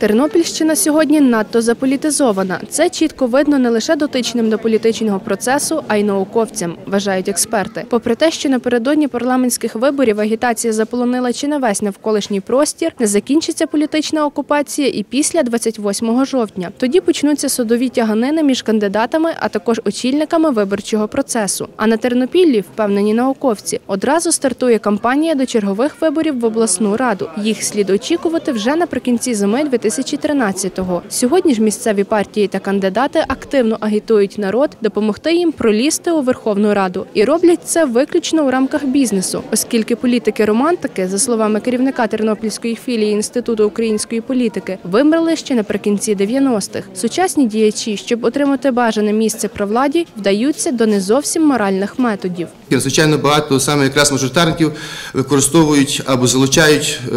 Тернопільщина сьогодні надто заполітизована. Це чітко видно не лише дотичним до політичного процесу, а й науковцям, вважають експерти. Попри те, що напередодні парламентських виборів агітація заполонила чи не весь навколишній простір, не закінчиться політична окупація і після 28 жовтня. Тоді почнуться судові тяганини між кандидатами, а також очільниками виборчого процесу. А на Тернопіллі, впевнені науковці, одразу стартує кампанія до чергових виборів в обласну раду. Їх слід очікувати вже наприкінці зими 2013-го. Сьогодні ж місцеві партії та кандидати активно агітують народ допомогти їм пролізти у Верховну Раду і роблять це виключно у рамках бізнесу, оскільки політики-романтики, за словами керівника Тернопільської філії Інституту української політики, вимерли ще наприкінці 90-х. Сучасні діячі, щоб отримати бажане місце при владі, вдаються до не зовсім моральних методів. І, Звичайно, багато саме якраз мажоритарників використовують або залучають е,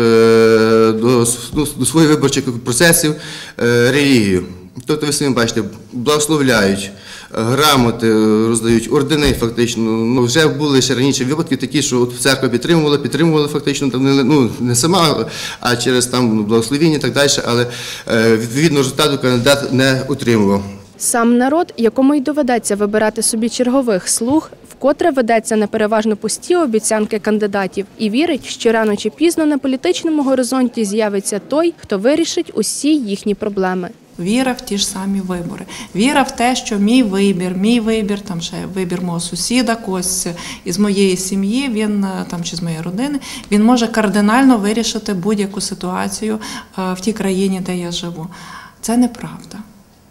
до, ну, до своїх виборчих процесів е, релігію. Тобто, ви самі бачите, благословляють, е, грамоти роздають, ордени фактично. Ну, вже були ще раніше випадки такі, що от церква підтримувала, підтримувала фактично, там, ну, не сама, а через там благословіння і так далі, але е, відповідно результату кандидат не отримував. Сам народ, якому й доведеться вибирати собі чергових слуг, вкотре ведеться на переважно пусті обіцянки кандидатів і вірить, що рано чи пізно на політичному горизонті з'явиться той, хто вирішить усі їхні проблеми. Віра в ті ж самі вибори. Віра в те, що мій вибір, мій вибір, там ще вибір мого сусіда, когось із моєї сім'ї, він е, там чи з моєї родини, він може кардинально вирішити будь-яку ситуацію е, в тій країні, де я живу. Це неправда.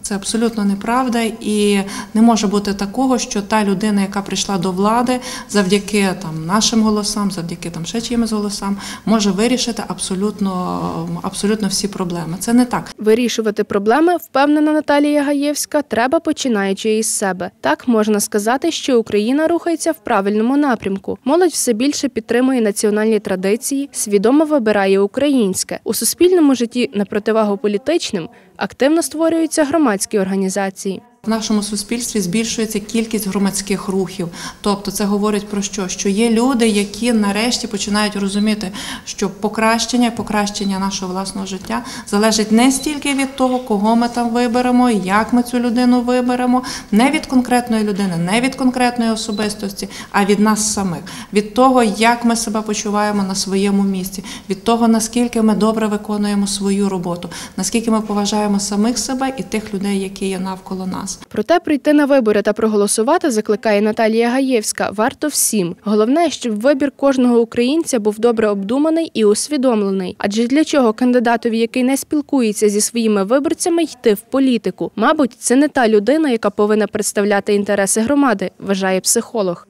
Це абсолютно неправда, і не може бути такого, що та людина, яка прийшла до влади, завдяки там нашим голосам, завдяки там ще чиїмось голосам, може вирішити абсолютно, абсолютно всі проблеми. Це не так. Вирішувати проблеми, впевнена Наталія Гаєвська, треба починаючи із себе. Так можна сказати, що Україна рухається в правильному напрямку. Молодь все більше підтримує національні традиції, свідомо вибирає українське у суспільному житті на противагу політичним. Активно створюються громадські організації. В нашому суспільстві збільшується кількість громадських рухів. Тобто це говорить про що? Що є люди, які нарешті починають розуміти, що покращення, покращення нашого власного життя залежить не стільки від того, кого ми там виберемо, як ми цю людину виберемо, не від конкретної людини, не від конкретної особистості, а від нас самих, від того, як ми себе почуваємо на своєму місці, від того, наскільки ми добре виконуємо свою роботу, наскільки ми поважаємо самих себе і тих людей, які є навколо нас. Проте прийти на вибори та проголосувати закликає Наталія Гаєвська. Варто всім. Головне, щоб вибір кожного українця був добре обдуманий і усвідомлений. Адже для чого кандидатові, який не спілкується зі своїми виборцями, йти в політику? Мабуть, це не та людина, яка повинна представляти інтереси громади, вважає психолог.